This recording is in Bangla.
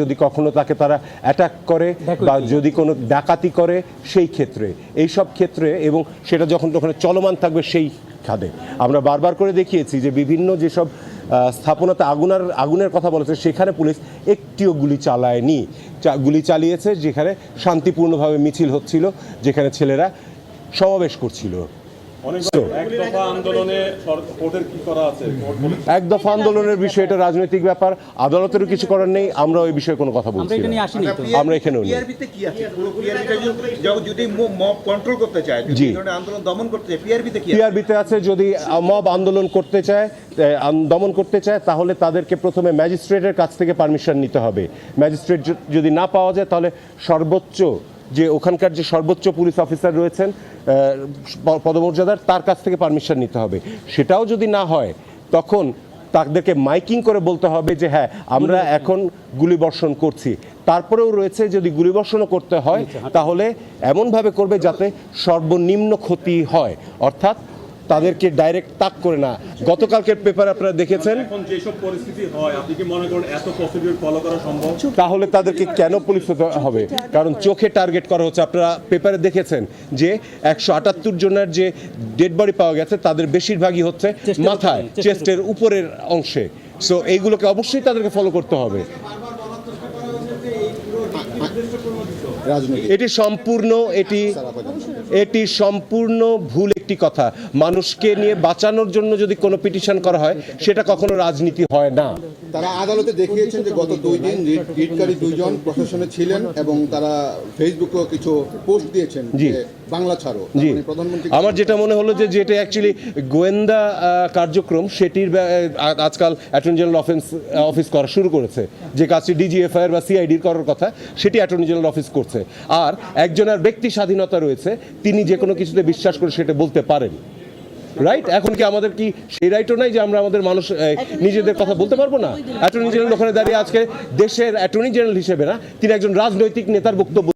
যদি কখনো তাকে তারা অ্যাটাক করে বা যদি কোনো ডাকাতি করে সেই ক্ষেত্রে এই সব ক্ষেত্রে এবং সেটা যখন ওখানে চলমান থাকবে সেই খাদে। আমরা বারবার করে দেখিয়েছি যে বিভিন্ন যেসব স্থাপনাতে আগুনার আগুনের কথা বলেছে সেখানে পুলিশ একটিও গুলি চালায়নি। গুলি চালিয়েছে যেখানে শান্তিপূর্ণভাবে মিছিল হচ্ছিল যেখানে ছেলেরা সমাবেশ করছিল। এক দফা আন্দোলনে সর- কোর্টের কি করা আছে? কোর্ট বলে- এক দফা আন্দোলনের বিষয় এটা রাজনৈতিক ব্যাপার আদালতেরও কিছু করার নেই আমরা ওই বিষয়ে কোনো কথা বলছি আমরা এখানেও নেই। পিআরবিতে কি আছে? যদি মব আন্দোলন করতে চায় পিআরবিতে কি আছে? পিআরবিতে আছে যদি মব আন্দোলন করতে চায় এ, আন- দমন করতে চায় তাহলে তাদেরকে প্রথমে ম্যাজিস্ট্রেটের কাছ থেকে পারমিশন নিতে হবে। ম্যাজিস্ট্রেট যদি না পাওয়া যায় তাহলে সর্বোচ্চ যে ওখানকার যে সর্বোচ্চ পুলিশ অফিসার রয়েছেন পদমর্যাদার তার কাছ থেকে পারমিশন নিতে হবে। সেটাও যদি না হয় তখন তাদেরকে মাইকিং করে বলতে হবে যে হ্যাঁ আমরা এখন গুলিবর্ষণ করছি। তারপরেও রয়েছে যদি গুলিবর্ষণও করতে হয় তাহলে এমনভাবে করবে যাতে সর্বনিম্ন ক্ষতি হয়। অর্থাৎ তাদেরকে ডাইরেক্ট তাক করে না। গতকালকের পেপার আপনারা দেখেছেন? এখন যেসব পরিস্থিতি হয় আপনি কি মনে করেন এত প্রসিডিউর ফলো করা সম্ভব? তাহলে তাদেরকে কেন পুলিশ হতে হবে? কারণ চোখে টার্গেট করা হচ্ছে। আপনারা পেপারে দেখেছেন যে একশো আটাত্তর জনের যে ডেড বডি পাওয়া গেছে তাদের বেশিরভাগই হচ্ছে মাথায় চেস্টের চেস্টের উপরের অংশে। সো এইগুলোকে অবশ্যই তাদেরকে ফলো করতে হবে। এটি সম্পূর্ণ এটি এটি সম্পূর্ণ ভুল একটি কথা মানুষকে নিয়ে বাঁচানোর জন্য যদি কোনো পিটিশন করা হয় সেটা কখনো রাজনীতি হয় না। তারা আদালতে দেখিয়েছেন যে গত দুই দিন রিট- রিটকারী দুইজন প্রশাসনে ছিলেন এবং তারা ফেসবুকেও কিছু পোস্ট দিয়েছেন বাংলা ছাড়ো জি। প্রধানমন্ত্রী আমার যেটা মনে হলো যে যেটা অ্যাকচুয়ালি গোয়েন্দা কার্যক্রম সেটির আজকাল অ্যাটর্নি জেনারেল অফিস অফিস করা শুরু করেছে। যে কাজটি ডিজিএফআইআর বা সিআইডির করার কথা সেটি অ্যাটর্নি জেনারেল অফিস করছে। আর একজনের ব্যক্তি স্বাধীনতা রয়েছে তিনি যে কোনো কিছুতে বিশ্বাস করে সেটা বলতে পারেন। রাইট এখন কি আমাদের কি সেই রাইটও নাই যে আমরা আমাদের মানুষ নিজেদের কথা বলতে পারব না? অ্যাটর্নি জেনারেল ওখানে দাঁড়িয়ে আজকে দেশের অ্যাটর্নি জেনারেল হিসেবে না তিনি একজন রাজনৈতিক নেতার বক্তব্য